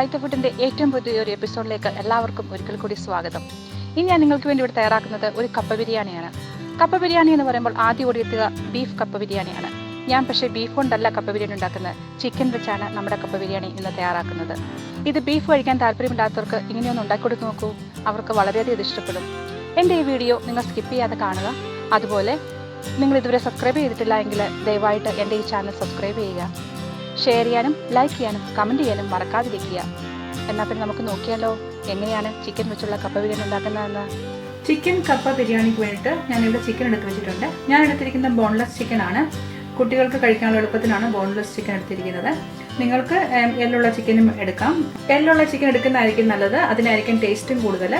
Right ഫുഡിന്റെ ഏറ്റവും പുതിയൊരു എപ്പിസോഡിലേക്ക് എല്ലാവർക്കും ഒരിക്കൽ കൂടി സ്വാഗതം. ഇനി ഞാൻ നിങ്ങൾക്ക് വേണ്ടി ഇവിടെ തയ്യാറാക്കുന്നത് ഒരു കപ്പ ബിരിയാണിയാണ്. കപ്പ ബിരിയാണി എന്ന് പറയുമ്പോൾ ആദ്യം ഓടിയെത്തുക ബീഫ് കപ്പ ബിരിയാണിയാണ്. ഞാൻ പക്ഷേ ബീഫ് കൊണ്ടല്ല കപ്പ ബിരിയാണി ഉണ്ടാക്കുന്നത്. ചിക്കൻ വെച്ചാണ് നമ്മുടെ കപ്പ ബിരിയാണി ഇന്ന് തയ്യാറാക്കുന്നത്. ഇത് ബീഫ് കഴിക്കാൻ താല്പര്യമില്ലാത്തവർക്ക് ഇങ്ങനെയൊന്ന് ഉണ്ടാക്കി കൊടുത്ത് നോക്കൂ. അവർക്ക് വളരെയധികം ഇത് ഇഷ്ടപ്പെടും. എന്റെ ഈ വീഡിയോ നിങ്ങൾ സ്കിപ്പ് ചെയ്യാതെ കാണുക. അതുപോലെ നിങ്ങൾ ഇതുവരെ സബ്സ്ക്രൈബ് ചെയ്തിട്ടില്ല എങ്കിൽ ദയവായിട്ട് എന്റെ ഈ ചാനൽ സബ്സ്ക്രൈബ് ചെയ്യുക. ഷെയർ ചെയ്യാനും ലൈക്ക് ചെയ്യാനും കമന്റ് ചെയ്യാനും മറക്കാതിരിക്കുക. എന്നാൽ പിന്നെ നമുക്ക് നോക്കിയാലോ എങ്ങനെയാണ് ചിക്കൻ വെച്ചുള്ള കപ്പ ബിരിയാണി ഉണ്ടാക്കുന്നതെന്ന്? ചിക്കൻ കപ്പ ബിരിയാണിക്ക് വേണ്ടിയിട്ട് ഞാനിവിടെ ചിക്കൻ എടുത്ത് വെച്ചിട്ടുണ്ട്. ഞാൻ എടുത്തിരിക്കുന്ന ബോൺലെസ് ചിക്കൻ ആണ്. കുട്ടികൾക്ക് കഴിക്കാനുള്ള എളുപ്പത്തിനാണ് ബോൺലെസ് ചിക്കൻ എടുത്തിരിക്കുന്നത്. നിങ്ങൾക്ക് എല്ലുള്ള ചിക്കനും എടുക്കാം. എല്ലുള്ള ചിക്കൻ എടുക്കുന്നതായിരിക്കും നല്ലത് അതിനായിരിക്കും ടേസ്റ്റും കൂടുതൽ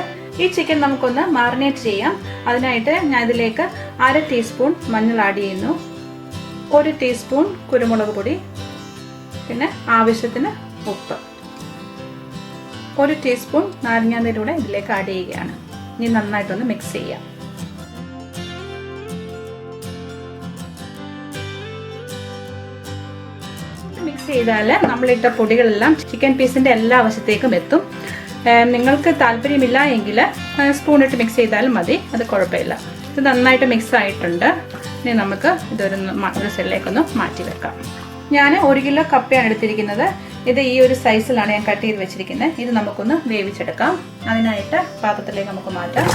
ഈ ചിക്കൻ നമുക്കൊന്ന് മാറിനേറ്റ് ചെയ്യാം. അതിനായിട്ട് ഞാൻ ഇതിലേക്ക് അര ടീസ്പൂൺ മഞ്ഞൾ ആഡ് ചെയ്യുന്നു. ഒരു ടീസ്പൂൺ കുരുമുളക് പൊടി പിന്നെ ആവശ്യത്തിന് ഉപ്പ്. ഒരു ടീസ്പൂൺ നാരങ്ങാനീരൂടെ ഇതിലേക്ക് ആഡ് ചെയ്യുകയാണ്. ഇനി നന്നായിട്ടൊന്ന് മിക്സ് ചെയ്യാം. മിക്സ് ചെയ്താൽ നമ്മളിട്ട പൊടികളെല്ലാം ചിക്കൻ പീസിന്റെ എല്ലാ വശത്തേക്കും എത്തും. നിങ്ങൾക്ക് താല്പര്യമില്ല എങ്കിൽ സ്പൂണിട്ട് മിക്സ് ചെയ്താലും മതി. അത് കുഴപ്പമില്ല. ഇത് നന്നായിട്ട് മിക്സ് ആയിട്ടുണ്ട്. ഇനി നമുക്ക് ഇതൊരു സൈഡിലേക്കൊന്ന് മാറ്റി വെക്കാം ഞാൻ ഒരു കിലോ കപ്പയാണ് എടുത്തിരിക്കുന്നത്. ഇത് ഈ ഒരു സൈസിലാണ് ഞാൻ കട്ട് ചെയ്ത് വെച്ചിരിക്കുന്നത്. ഇത് നമുക്കൊന്ന് വേവിച്ചെടുക്കാം. അതിനായിട്ട് പാത്രത്തിലേക്ക് നമുക്ക് മാറ്റാം.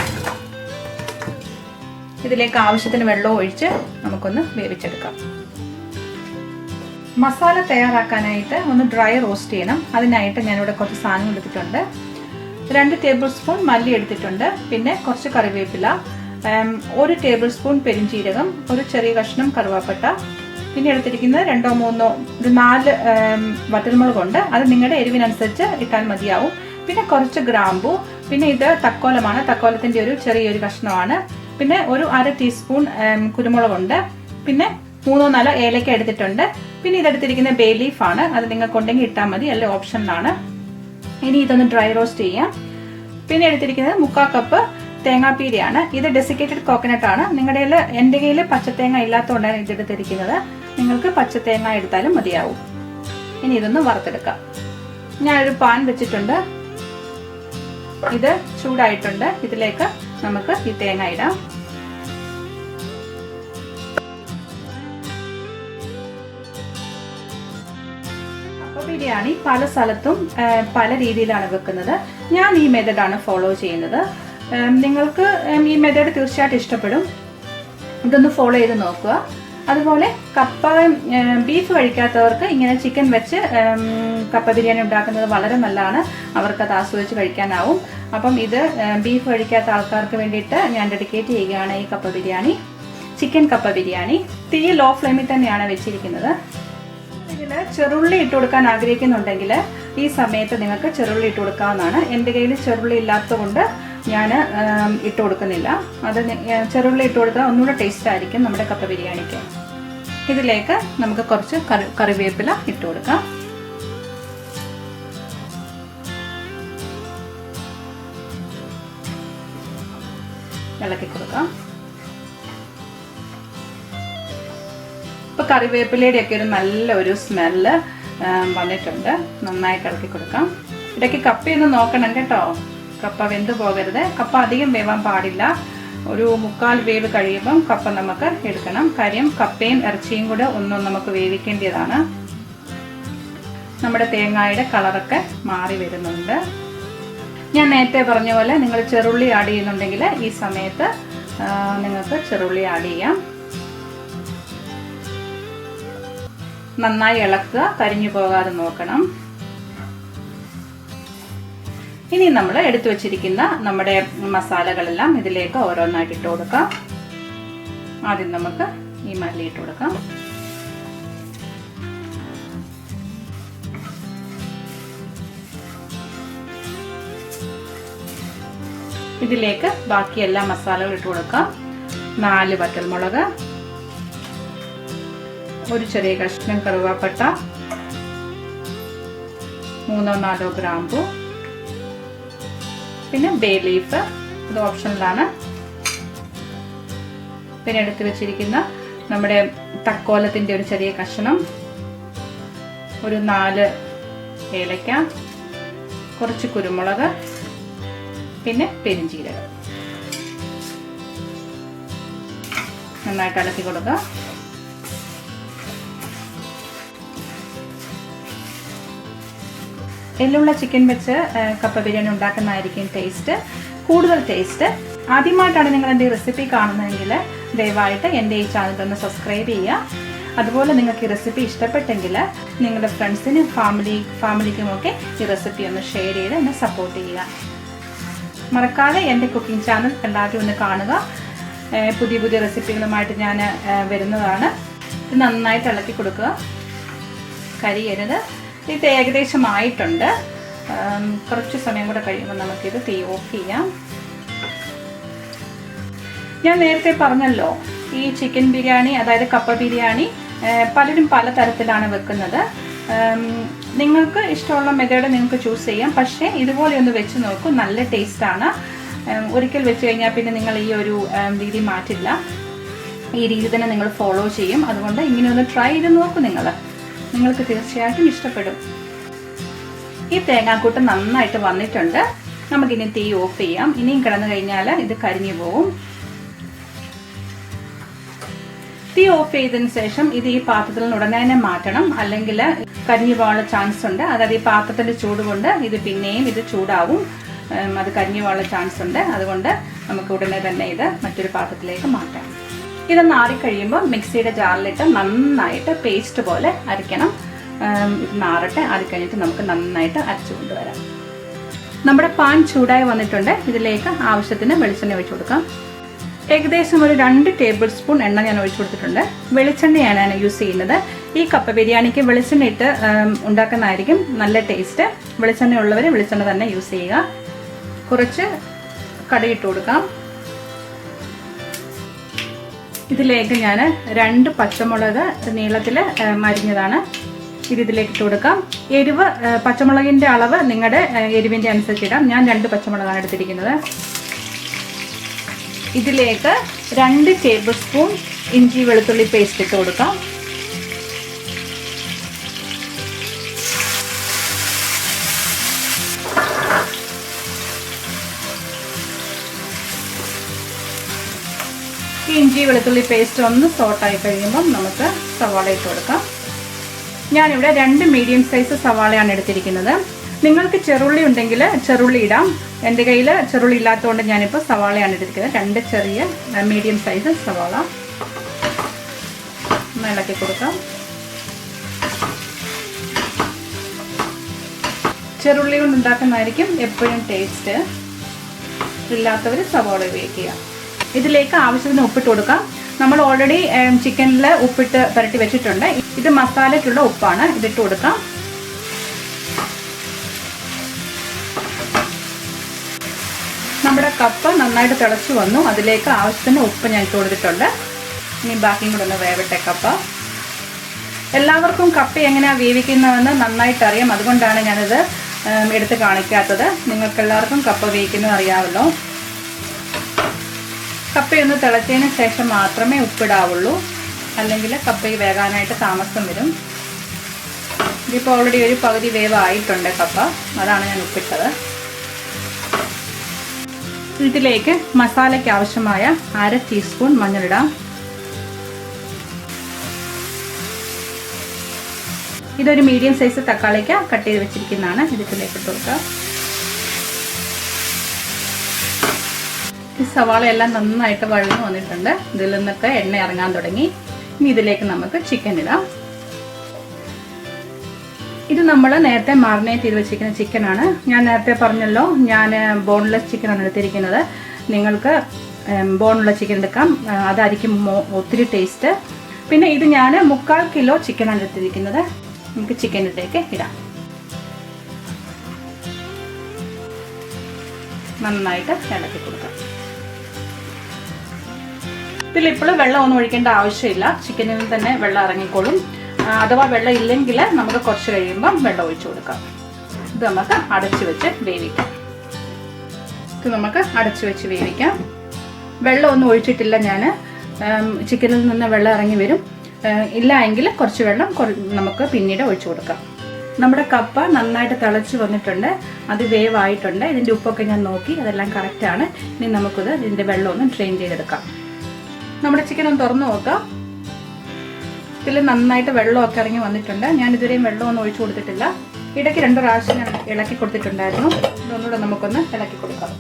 ഇതിലേക്ക് ആവശ്യത്തിന് വെള്ളം ഒഴിച്ച് നമുക്കൊന്ന് വേവിച്ചെടുക്കാം. മസാല തയ്യാറാക്കാനായിട്ട് ഒന്ന് ഡ്രൈ റോസ്റ്റ് ചെയ്യണം. അതിനായിട്ട് ഞാനിവിടെ കുറച്ച് സാധനങ്ങൾ എടുത്തിട്ടുണ്ട്. രണ്ട് ടേബിൾ സ്പൂൺ മല്ലി എടുത്തിട്ടുണ്ട്. പിന്നെ കുറച്ച് കറിവേപ്പില ഒരു ടേബിൾ സ്പൂൺ പെരിഞ്ചീരകം ഒരു ചെറിയ കഷ്ണം കറുവാപ്പട്ട പിന്നെ എടുത്തിരിക്കുന്നത് രണ്ടോ മൂന്നോ ഒരു നാല് വറ്റൽമുളകുണ്ട്. അത് നിങ്ങളുടെ എരിവിനനുസരിച്ച് ഇട്ടാൽ മതിയാവും. പിന്നെ കുറച്ച് ഗ്രാമ്പു പിന്നെ ഇത് തക്കോലമാണ്. തക്കോലത്തിന്റെ ഒരു ചെറിയൊരു കഷ്ണമാണ്. പിന്നെ ഒരു അര ടീസ്പൂൺ കുരുമുളകുണ്ട്. പിന്നെ മൂന്നോ നാലോ ഏലക്ക എടുത്തിട്ടുണ്ട്. പിന്നെ ഇതെടുത്തിരിക്കുന്ന ബേ ലീഫ് ആണ് അത് നിങ്ങൾക്ക് ഉണ്ടെങ്കിൽ ഇട്ടാൽ മതി. അല്ലെ ഓപ്ഷനിലാണ്. ഇനി ഇതൊന്ന് ഡ്രൈ റോസ്റ്റ് ചെയ്യാം. പിന്നെ എടുത്തിരിക്കുന്നത് മുക്കാ കപ്പ് തേങ്ങാപ്പീരയാണ്. ഇത് ഡെസിക്കേറ്റഡ് കോക്കനട്ട് ആണ് നിങ്ങളുടെ എന്റെ കയ്യിൽ പച്ചത്തേങ്ങ ഇല്ലാത്തതുകൊണ്ടാണ് ഇത് നിങ്ങൾക്ക് പച്ചത്തേങ്ങ എടുത്താലും മതിയാവും. ഇനി ഇതൊന്ന് വറുത്തെടുക്കാം. ഞാനൊരു പാൻ വെച്ചിട്ടുണ്ട്. ഇത് ചൂടായിട്ടുണ്ട്. ഇതിലേക്ക് നമുക്ക് ഈ തേങ്ങ ഇടാം. ബിരിയാണി പല സ്ഥലത്തും പല രീതിയിലാണ് വെക്കുന്നത്. ഞാൻ ഈ മെത്തേഡാണ് ഫോളോ ചെയ്യുന്നത്. നിങ്ങൾക്ക് ഈ മെത്തേഡ് തീർച്ചയായിട്ടും ഇഷ്ടപ്പെടും. ഇതൊന്ന് ഫോളോ ചെയ്ത് നോക്കുക. അതുപോലെ കപ്പ ബീഫ് കഴിക്കാത്തവർക്ക് ഇങ്ങനെ ചിക്കൻ വെച്ച് കപ്പ ബിരിയാണി ഉണ്ടാക്കുന്നത് വളരെ നല്ലതാണ്. അവർക്ക് അവർക്കത് ആസ്വദിച്ച് കഴിക്കാനാവും. അപ്പം ഇത് ബീഫ് കഴിക്കാത്ത ആൾക്കാർക്ക് വേണ്ടിയിട്ട് ഞാൻ ഡെഡിക്കേറ്റ് ചെയ്യുകയാണ് ഈ കപ്പ ബിരിയാണി ചിക്കൻ കപ്പ ബിരിയാണി. തീ ലോ ഫ്ലെയിമിൽ തന്നെയാണ് വെച്ചിരിക്കുന്നത്. ഇതിൽ ചെറുള്ളി ഇട്ട് കൊടുക്കാൻ ആഗ്രഹിക്കുന്നുണ്ടെങ്കിൽ ഈ സമയത്ത് നിങ്ങൾക്ക് ചെറുള്ളി ഇട്ട് കൊടുക്കാവുന്നതാണ്. എന്റെ കയ്യിൽ ചെറുള്ളി ഇല്ലാത്തതുകൊണ്ട് ഞാൻ ഇട്ട് കൊടുക്കുന്നില്ല. അത് ചെറുള്ളി ഇട്ട് കൊടുത്താൽ ഒന്നുകൂടെ ടേസ്റ്റ് ആയിരിക്കും നമ്മുടെ കപ്പ ബിരിയാണിക്ക്. ഇതിലേക്ക് നമുക്ക് കുറച്ച് കറി കറിവേപ്പില ഇട്ട് കൊടുക്കാം. ഇളക്കി കൊടുക്കാം. ഇപ്പൊ കറിവേപ്പിലയുടെ ഒക്കെ ഒരു നല്ല ഒരു സ്മെല്ല് വന്നിട്ടുണ്ട്. നന്നായിട്ട് ഇളക്കി കൊടുക്കാം. ഇടയ്ക്ക് കപ്പയൊന്ന് നോക്കണം കേട്ടോ. കപ്പ വെന്ത് പോകരുത്. കപ്പ അധികം വേവാൻ പാടില്ല. ഒരു മുക്കാൽ വേവ് കഴിയുമ്പം കപ്പ നമുക്ക് എടുക്കണം. കാര്യം കപ്പയും ഇറച്ചിയും കൂടെ ഒന്നും നമുക്ക് വേവിക്കേണ്ടതാണ്. നമ്മുടെ തേങ്ങയുടെ കളറൊക്കെ മാറി വരുന്നുണ്ട്. ഞാൻ നേരത്തെ പറഞ്ഞ പോലെ നിങ്ങൾ ചെറുള്ളി ആഡ് ചെയ്യുന്നുണ്ടെങ്കിൽ ഈ സമയത്ത് നിങ്ങൾക്ക് ചെറുള്ളി ആഡ് ചെയ്യാം. നന്നായി ഇളക്കുക. കരിഞ്ഞു പോകാതെ നോക്കണം. ഇനി നമ്മൾ എടുത്തു വെച്ചിരിക്കുന്ന നമ്മുടെ മസാലകളെല്ലാം ഇതിലേക്ക് ഓരോന്നായിട്ട് ഇട്ട് കൊടുക്കാം. ആദ്യം നമുക്ക് ഈ മല്ലി ഇട്ട് കൊടുക്കാം. ഇതിലേക്ക് ബാക്കി എല്ലാ മസാലകളും ഇട്ട് കൊടുക്കാം. നാല് വറ്റൽമുളക് ഒരു ചെറിയ കഷ്ണം കറുവാപ്പട്ട മൂന്നോ നാലോ ഗ്രാമ്പു പിന്നെ ബേ ലീഫ് ഇത് ഓപ്ഷനിലാണ് പിന്നെ എടുത്തു വെച്ചിരിക്കുന്ന നമ്മുടെ തക്കോലത്തിന്റെ ഒരു ചെറിയ കഷ്ണം ഒരു നാല് ഏലക്ക കുറച്ച് കുരുമുളക് പിന്നെ പെരിഞ്ചീരകം. നന്നായിട്ട് അലക്കി കൊടുക്കുക. എല്ലുള്ള ചിക്കൻ വെച്ച് കപ്പ ബിരിയാണി ഉണ്ടാക്കുന്നതായിരിക്കും ടേസ്റ്റ് കൂടുതൽ ടേസ്റ്റ് ആദ്യമായിട്ടാണ് നിങ്ങൾ എന്റെ ഈ റെസിപ്പി കാണുന്നതെങ്കിൽ ദയവായിട്ട് എന്റെ ഈ ചാനൽ ഒന്ന് സബ്സ്ക്രൈബ് ചെയ്യുക. അതുപോലെ നിങ്ങൾക്ക് ഈ റെസിപ്പി ഇഷ്ടപ്പെട്ടെങ്കിൽ നിങ്ങളുടെ ഫ്രണ്ട്സിനും ഫാമിലി ഫാമിലിക്കുമൊക്കെ ഈ റെസിപ്പി ഒന്ന് ഷെയർ ചെയ്ത് എന്നെ സപ്പോർട്ട് ചെയ്യുക. മറക്കാതെ എന്റെ കുക്കിംഗ് ചാനൽ എല്ലാവരും ഒന്ന് കാണുക. പുതിയ പുതിയ റെസിപ്പികളുമായിട്ട് ഞാൻ വരുന്നതാണ്. ഇത് നന്നായിട്ട് ഇളക്കി കൊടുക്കുക. കരിയരുത്. ഇത് ഏകദേശം ആയിട്ടുണ്ട് കുറച്ച് സമയം കൂടെ കഴിയുമ്പോൾ നമുക്കിത് തീ ഓഫ് ചെയ്യാം. ഞാൻ നേരത്തെ പറഞ്ഞല്ലോ ഈ ചിക്കൻ ബിരിയാണി അതായത് കപ്പ ബിരിയാണി പലരും പല തരത്തിലാണ് വെക്കുന്നത് നിങ്ങൾക്ക് ഇഷ്ടമുള്ള മെത്തേഡ് നിങ്ങൾക്ക് ചൂസ് ചെയ്യാം. പക്ഷേ ഇതുപോലെ ഒന്ന് വെച്ച് നോക്കൂ നല്ല ടേസ്റ്റാണ്. ഒരിക്കൽ വെച്ച് കഴിഞ്ഞാൽ പിന്നെ നിങ്ങൾ ഈ ഒരു രീതി മാറ്റില്ല. ഈ രീതി തന്നെ നിങ്ങൾ ഫോളോ ചെയ്യും. അതുകൊണ്ട് ഇങ്ങനെ ഒന്ന് ട്രൈ ചെയ്ത് നോക്കൂ നിങ്ങൾ. നിങ്ങൾക്ക് തീർച്ചയായിട്ടും ഇഷ്ടപ്പെടും. ഈ തേങ്ങാക്കൂട്ട് നന്നായിട്ട് വന്നിട്ടുണ്ട്. നമുക്കിനി തീ ഓഫ് ചെയ്യാം. ഇനിയും കിടന്നു കഴിഞ്ഞാൽ ഇത് കരിഞ്ഞു പോവും. തീ ഓഫ് ചെയ്തതിന് ശേഷം ഇത് ഈ പാത്രത്തിൽ നിന്ന് ഉടനെ തന്നെ മാറ്റണം. അല്ലെങ്കിൽ കരിഞ്ഞു പോകാനുള്ള ചാൻസ് ഉണ്ട്. അതായത് ഈ പാത്രത്തിന്റെ ചൂട് കൊണ്ട് ഇത് പിന്നെയും ഇത് ചൂടാവും. അത് കരിഞ്ഞു പോകാനുള്ള ചാൻസ് ഉണ്ട്. അതുകൊണ്ട് നമുക്ക് ഉടനെ തന്നെ ഇത് മറ്റൊരു പാത്രത്തിലേക്ക് മാറ്റാം. ഇത് നാറിക്കഴിയുമ്പോൾ മിക്സിയുടെ ജാറിലിട്ട് നന്നായിട്ട് പേസ്റ്റ് പോലെ അരയ്ക്കണം. നാറട്ടെ അത് കഴിഞ്ഞിട്ട് നമുക്ക് നന്നായിട്ട് അരച്ചു കൊണ്ടുവരാം. നമ്മുടെ പാൻ ചൂടായി വന്നിട്ടുണ്ട്. ഇതിലേക്ക് ആവശ്യത്തിന് വെളിച്ചെണ്ണ ഒഴിച്ചു കൊടുക്കാം. ഏകദേശം ഒരു രണ്ട് ടേബിൾ സ്പൂൺ എണ്ണ ഞാൻ ഒഴിച്ചു കൊടുത്തിട്ടുണ്ട്. വെളിച്ചെണ്ണയാണ് ഞാൻ യൂസ് ചെയ്യുന്നത്. ഈ കപ്പ ബിരിയാണിക്ക് വെളിച്ചെണ്ണ ഇട്ട് ഉണ്ടാക്കുന്നതായിരിക്കും നല്ല ടേസ്റ്റ് വെളിച്ചെണ്ണ ഉള്ളവർ വെളിച്ചെണ്ണ തന്നെ യൂസ് ചെയ്യുക. കുറച്ച് കടുകിട്ട് കൊടുക്കാം. ഇതിലേക്ക് ഞാൻ രണ്ട് പച്ചമുളക് നീളത്തിൽ മരിഞ്ഞതാണ്. ഇത് ഇതിലേക്ക് ഇട്ട് കൊടുക്കാം. എരിവ് പച്ചമുളകിന്റെ അളവ് നിങ്ങളുടെ എരിവിന്റെ അനുസരിച്ച് ഇടാം. ഞാൻ രണ്ട് പച്ചമുളകാണ് എടുത്തിരിക്കുന്നത്. ഇതിലേക്ക് രണ്ട് ടേബിൾ സ്പൂൺ ഇഞ്ചി വെളുത്തുള്ളി പേസ്റ്റ് ഇട്ട് കൊടുക്കാം. ഇഞ്ചി വെളുത്തുള്ളി പേസ്റ്റ് ഒന്ന് സോട്ടായി കഴിയുമ്പം നമുക്ക് സവാള ഇട്ട് കൊടുക്കാം. ഞാനിവിടെ രണ്ട് മീഡിയം സൈസ് സവാളയാണ് എടുത്തിരിക്കുന്നത്. നിങ്ങൾക്ക് ചെറുള്ളി ഉണ്ടെങ്കിൽ ചെറുള്ളി ഇടാം. എന്റെ കയ്യിൽ ചെറുള്ളി ഇല്ലാത്തതുകൊണ്ട് ഞാനിപ്പോൾ സവാളയാണ് എടുത്തിരിക്കുന്നത്. രണ്ട് ചെറിയ മീഡിയം സൈസ് സവാള. ഇളക്കി കൊടുക്കാം. ചെറുള്ളി കൊണ്ട് ഉണ്ടാക്കുന്നതായിരിക്കും എപ്പോഴും ടേസ്റ്റ് ഇല്ലാത്തവർ സവാള ഉപയോഗിക്കുക. ഇതിലേക്ക് ആവശ്യത്തിന് ഉപ്പിട്ട് കൊടുക്കാം. നമ്മൾ ഓൾറെഡി ചിക്കനിൽ ഉപ്പിട്ട് പുരട്ടി വെച്ചിട്ടുണ്ട്. ഇത് മസാലയ്ക്കുള്ള ഉപ്പാണ്. ഇതിട്ട് കൊടുക്കാം. നമ്മുടെ കപ്പ നന്നായിട്ട് തിളച്ചു വന്നു. അതിലേക്ക് ആവശ്യത്തിന് ഉപ്പ് ഞാൻ ഇട്ട് കൊടുത്തിട്ടുണ്ട്. ഇനി ബാക്കിയും കൂടെ ഒന്ന് വേവട്ടെ കപ്പ. എല്ലാവർക്കും കപ്പ എങ്ങനെയാണ് വേവിക്കുന്നതെന്ന് നന്നായിട്ട് അറിയാം. അതുകൊണ്ടാണ് ഞാനിത് എടുത്ത് കാണിക്കാത്തത്. നിങ്ങൾക്ക് എല്ലാവർക്കും കപ്പ വേവിക്കുന്നത് അറിയാമല്ലോ. കപ്പയൊന്ന് തിളച്ചതിന് ശേഷം മാത്രമേ ഉപ്പിടാവുള്ളൂ. അല്ലെങ്കിൽ കപ്പ വേകാനായിട്ട് താമസം വരും. ഇതിപ്പോൾ ഓൾറെഡി ഒരു പകുതി വേവ് ആയിട്ടുണ്ട് കപ്പ. അതാണ് ഞാൻ ഉപ്പിട്ടത്. ഇതിലേക്ക് മസാലയ്ക്ക് ആവശ്യമായ അര ടീസ്പൂൺ മഞ്ഞളിടാം. ഇതൊരു മീഡിയം സൈസ് തക്കാളിക്ക് കട്ട് ചെയ്ത് വെച്ചിരിക്കുന്നതാണ്. ഇതിലേക്ക് ഇട്ട് സവാളയെല്ലാം നന്നായിട്ട് വഴന്നു വന്നിട്ടുണ്ട്. ഇതിൽ നിന്നൊക്കെ എണ്ണ ഇറങ്ങാൻ തുടങ്ങി. ഇനി ഇതിലേക്ക് നമുക്ക് ചിക്കൻ ഇടാം. ഇത് നമ്മൾ നേരത്തെ മാറിനേറ്റ് ചെയ്ത് വെച്ചിരിക്കുന്ന ചിക്കനാണ് ഞാൻ നേരത്തെ പറഞ്ഞല്ലോ ഞാൻ ബോൺലെസ് ചിക്കനാണ് എടുത്തിരിക്കുന്നത്. നിങ്ങൾക്ക് ബോണുള്ള ചിക്കൻ എടുക്കാം. അതായിരിക്കും ഒത്തിരി ടേസ്റ്റ് പിന്നെ ഇത് ഞാൻ മുക്കാൽ കിലോ ചിക്കനാണ് എടുത്തിരിക്കുന്നത്. നമുക്ക് ചിക്കനിലേക്ക് ഇടാം. നന്നായിട്ട് ഇളക്കി കൊടുക്കാം. ഇതിൽ ഇപ്പോൾ വെള്ളം ഒന്നും ഒഴിക്കേണ്ട ആവശ്യമില്ല. ചിക്കനിൽ തന്നെ വെള്ളം ഇറങ്ങിക്കോളും. അഥവാ വെള്ളം ഇല്ലെങ്കിൽ നമുക്ക് കുറച്ച് കഴിയുമ്പം വെള്ളം ഒഴിച്ചു കൊടുക്കാം. ഇത് നമുക്ക് അടച്ചു വെച്ച് വേവിക്കാം. ഇത് നമുക്ക് അടച്ചു വെച്ച് വേവിക്കാം. വെള്ളം ഒന്നും ഒഴിച്ചിട്ടില്ല ഞാൻ ചിക്കനിൽ നിന്ന് വെള്ളം ഇറങ്ങി വരും. ഇല്ല എങ്കിൽ കുറച്ച് വെള്ളം നമുക്ക് പിന്നീട് ഒഴിച്ചു കൊടുക്കാം. നമ്മുടെ കപ്പ നന്നായിട്ട് തിളച്ച് വന്നിട്ടുണ്ട്. അത് വേവായിട്ടുണ്ട്. ഇതിന്റെ ഉപ്പൊക്കെ ഞാൻ നോക്കി. അതെല്ലാം കറക്റ്റാണ് ഇനി നമുക്കിത് ഇതിന്റെ വെള്ളം ഒന്ന് ഡ്രെയിൻ ചെയ്തെടുക്കാം. നമ്മുടെ ചിക്കൻ ഒന്ന് തുറന്നു നോക്കാം. ഇതിൽ നന്നായിട്ട് വെള്ളമൊക്കെ ഇറങ്ങി വന്നിട്ടുണ്ട്. ഞാൻ ഇതുവരെയും വെള്ളമൊന്നും ഒഴിച്ചു കൊടുത്തിട്ടില്ല. ഇടയ്ക്ക് രണ്ട് പ്രാവശ്യം ഞാൻ ഇളക്കി കൊടുത്തിട്ടുണ്ടായിരുന്നു. ഇതൊന്നുകൂടെ നമുക്കൊന്ന് ഇളക്കി കൊടുക്കാം.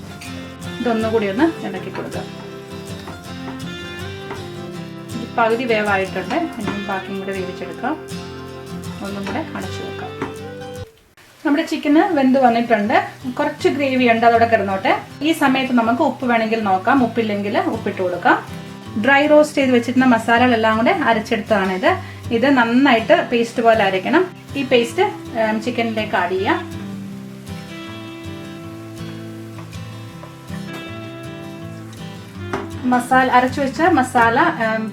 ഇതൊന്നുകൂടി ഒന്ന് ഇളക്കി കൊടുക്കാം. പകുതി വേവായിട്ടുണ്ട്. ഇനിയും ബാക്കിയും കൂടെ വേവിച്ചെടുക്കാം. ഒന്നും കൂടെ അടച്ചു വെക്കാം. നമ്മുടെ ചിക്കന് വെന്ത് വന്നിട്ടുണ്ട്. കുറച്ച് ഗ്രേവി ഉണ്ട് അതോടെ കിടന്നോട്ടെ. ഈ സമയത്ത് നമുക്ക് ഉപ്പ് വേണമെങ്കിൽ നോക്കാം. ഉപ്പില്ലെങ്കിൽ ഉപ്പിട്ട് കൊടുക്കാം. ഡ്രൈ റോസ്റ്റ് ചെയ്ത് വെച്ചിരുന്ന മസാലകളെല്ലാം കൂടെ അരച്ചെടുത്തതാണിത്. ഇത് നന്നായിട്ട് പേസ്റ്റ് പോലെ അരയ്ക്കണം. ഈ പേസ്റ്റ് ചിക്കനിലേക്ക് ആഡ് ചെയ്യാം. മസാല അരച്ചു വെച്ച മസാല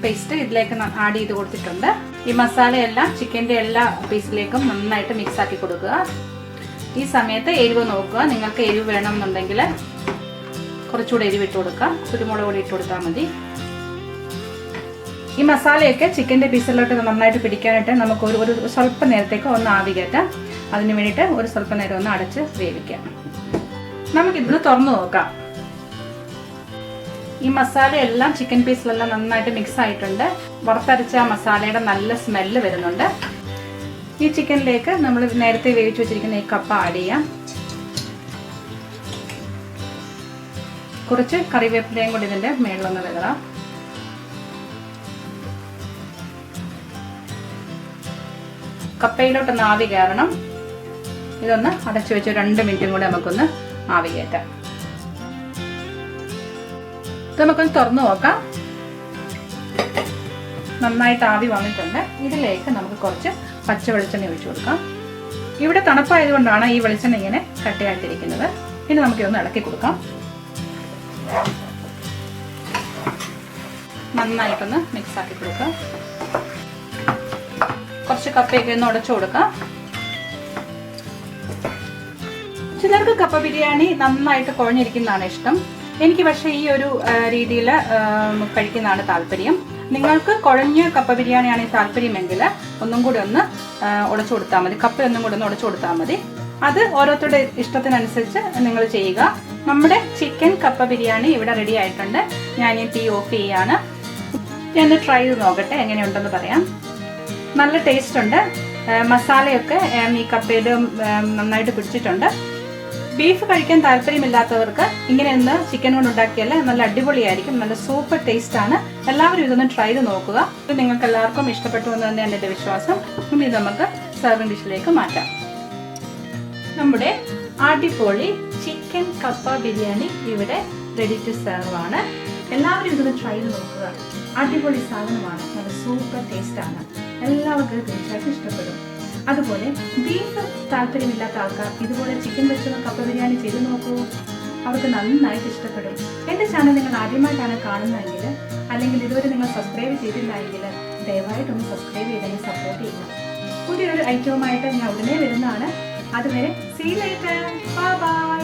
പേസ്റ്റ് ഇതിലേക്ക് ആഡ് ചെയ്ത് കൊടുത്തിട്ടുണ്ട്. ഈ മസാലയെല്ലാം ചിക്കന്റെ എല്ലാ പീസിലേക്കും നന്നായിട്ട് മിക്സ് ആക്കി കൊടുക്കുക. ഈ സമയത്ത് എരിവ് നോക്കുക. നിങ്ങൾക്ക് എരിവ് വേണമെന്നുണ്ടെങ്കിൽ കുറച്ചുകൂടെ എരിവ് ഇട്ട് കൊടുക്കുക കുരുമുളക് പൊടി ഇട്ട് കൊടുത്താൽ മതി. ഈ മസാലയൊക്കെ ചിക്കന്റെ പീസിലോട്ട് നന്നായിട്ട് പിടിക്കാനായിട്ട് നമുക്ക് ഒരു ഒരു സ്വല്പ നേരത്തേക്ക് ഒന്ന് ആവി കയറ്റാം. അതിന് വേണ്ടിയിട്ട് ഒരു സ്വല്പ നേരം ഒന്ന് അടച്ച് വേവിക്കാം. നമുക്കിതൊന്ന് തുറന്നു നോക്കാം. ഈ മസാല എല്ലാം ചിക്കൻ പീസിലെല്ലാം നന്നായിട്ട് മിക്സ് ആയിട്ടുണ്ട്. വറുത്തരച്ച മസാലയുടെ നല്ല സ്മെല്ല് വരുന്നുണ്ട്. ഈ ചിക്കനിലേക്ക് നമ്മൾ നേരത്തെ വേവിച്ച് വെച്ചിരിക്കുന്ന ഈ കപ്പ ആഡ് ചെയ്യാം. കുറച്ച് കറിവേപ്പിലയും കൂടി ഇതിന്റെ മേളിലൊന്ന് വിതറാം. കപ്പയിലോട്ടൊന്ന് ആവി കയറണം. ഇതൊന്ന് അടച്ചു വെച്ച് രണ്ട് മിനിറ്റും കൂടെ നമുക്കൊന്ന് ആവി കയറ്റാം. ഇത് നമുക്കൊന്ന് തുറന്നു നോക്കാം. നന്നായിട്ട് ആവി വന്നിട്ടുണ്ട്. ഇതിലേക്ക് നമുക്ക് കുറച്ച് പച്ച വെളിച്ചെണ്ണ ഒഴിച്ചു കൊടുക്കാം. ഇവിടെ തണുപ്പായതുകൊണ്ടാണ് ഈ വെളിച്ചെണ്ണ ഇങ്ങനെ കട്ടയായിട്ടിരിക്കുന്നത്. ഇനി നമുക്ക് ഒന്ന് ഇളക്കി കൊടുക്കാം. നന്നായിട്ടൊന്ന് മിക്സ് ആക്കി കൊടുക്കാം. കുറച്ച് കപ്പയൊക്കെ ഒന്ന് ഉടച്ചു കൊടുക്കാം. ചിലർക്ക് കപ്പ ബിരിയാണി നന്നായിട്ട് കുഴഞ്ഞിരിക്കുന്നതാണ് ഇഷ്ടം. എനിക്ക് പക്ഷേ ഈ ഒരു രീതിയിൽ കഴിക്കുന്നതാണ് താല്പര്യം. നിങ്ങൾക്ക് കുഴഞ്ഞ കപ്പ ബിരിയാണിയാണ് താല്പര്യമെങ്കിൽ ഒന്നും കൂടി ഒന്ന് ഉടച്ചു കൊടുത്താൽ മതി. കപ്പ ഒന്നും കൂടി ഒന്ന് ഉടച്ചു കൊടുത്താൽ മതി. അത് ഓരോരുത്തരുടെ ഇഷ്ടത്തിനനുസരിച്ച് നിങ്ങൾ ചെയ്യുക. നമ്മുടെ ചിക്കൻ കപ്പ ബിരിയാണി ഇവിടെ റെഡി ആയിട്ടുണ്ട്. ഞാൻ ഈ തീ ഓഫ് ചെയ്യാണ്. ഞാൻ ട്രൈ ചെയ്ത് നോക്കട്ടെ. എങ്ങനെയുണ്ടെന്ന് പറയാം. നല്ല ടേസ്റ്റ് ഉണ്ട് മസാലയൊക്കെ ഈ കപ്പയിൽ നന്നായിട്ട് പിടിച്ചിട്ടുണ്ട്. ബീഫ് കഴിക്കാൻ താല്പര്യമില്ലാത്തവർക്ക് ഇങ്ങനെ ഒന്ന് ചിക്കൻ കൊണ്ട് ഉണ്ടാക്കിയാൽ നല്ല അടിപൊളിയായിരിക്കും നല്ല സൂപ്പർ ടേസ്റ്റ് ആണ് എല്ലാവരും ഇതൊന്ന് ട്രൈ ചെയ്ത് നോക്കുക. ഇത് നിങ്ങൾക്ക് എല്ലാവർക്കും ഇഷ്ടപ്പെട്ടു എന്ന് തന്നെയാണ് എന്റെ വിശ്വാസം. ഇനി നമുക്ക് സെർവിംഗ് ഡിഷിലേക്ക് മാറ്റാം. നമ്മുടെ അടിപൊളി ചിക്കൻ കപ്പ ബിരിയാണി ഇവിടെ റെഡി ടു സെർവ് ആണ്. എല്ലാവരും ഇതൊന്ന് ട്രൈ ചെയ്ത് നോക്കുക. അടിപൊളി സാധനമാണ്. നല്ല സൂപ്പർ ടേസ്റ്റ് ആണ് എല്ലാവർക്കും തീർച്ചയായിട്ടും ഇഷ്ടപ്പെടും. അതുപോലെ ബീഫ് താല്പര്യമില്ലാത്ത ആൾക്കാർ ഇതുപോലെ ചിക്കൻ വെച്ചുള്ള കപ്പ ബിരിയാണി ചെയ്ത് നോക്കൂ. അവർക്ക് നന്നായിട്ട് ഇഷ്ടപ്പെടും. എന്റെ ചാനൽ നിങ്ങൾ ആദ്യമായിട്ടാണ് കാണുന്നതെങ്കിൽ അല്ലെങ്കിൽ ഇതുവരെ നിങ്ങൾ സബ്സ്ക്രൈബ് ചെയ്തില്ല എങ്കിൽ ദയവായിട്ടൊന്ന് സബ്സ്ക്രൈബ് ചെയ്തെന്നെ സപ്പോർട്ട് ചെയ്യുക. പുതിയൊരു ഐറ്റവുമായിട്ട് ഞാൻ ഉടനെ വരുന്നതാണ്. അതുവരെ സീ ലേറ്റർ ബൈ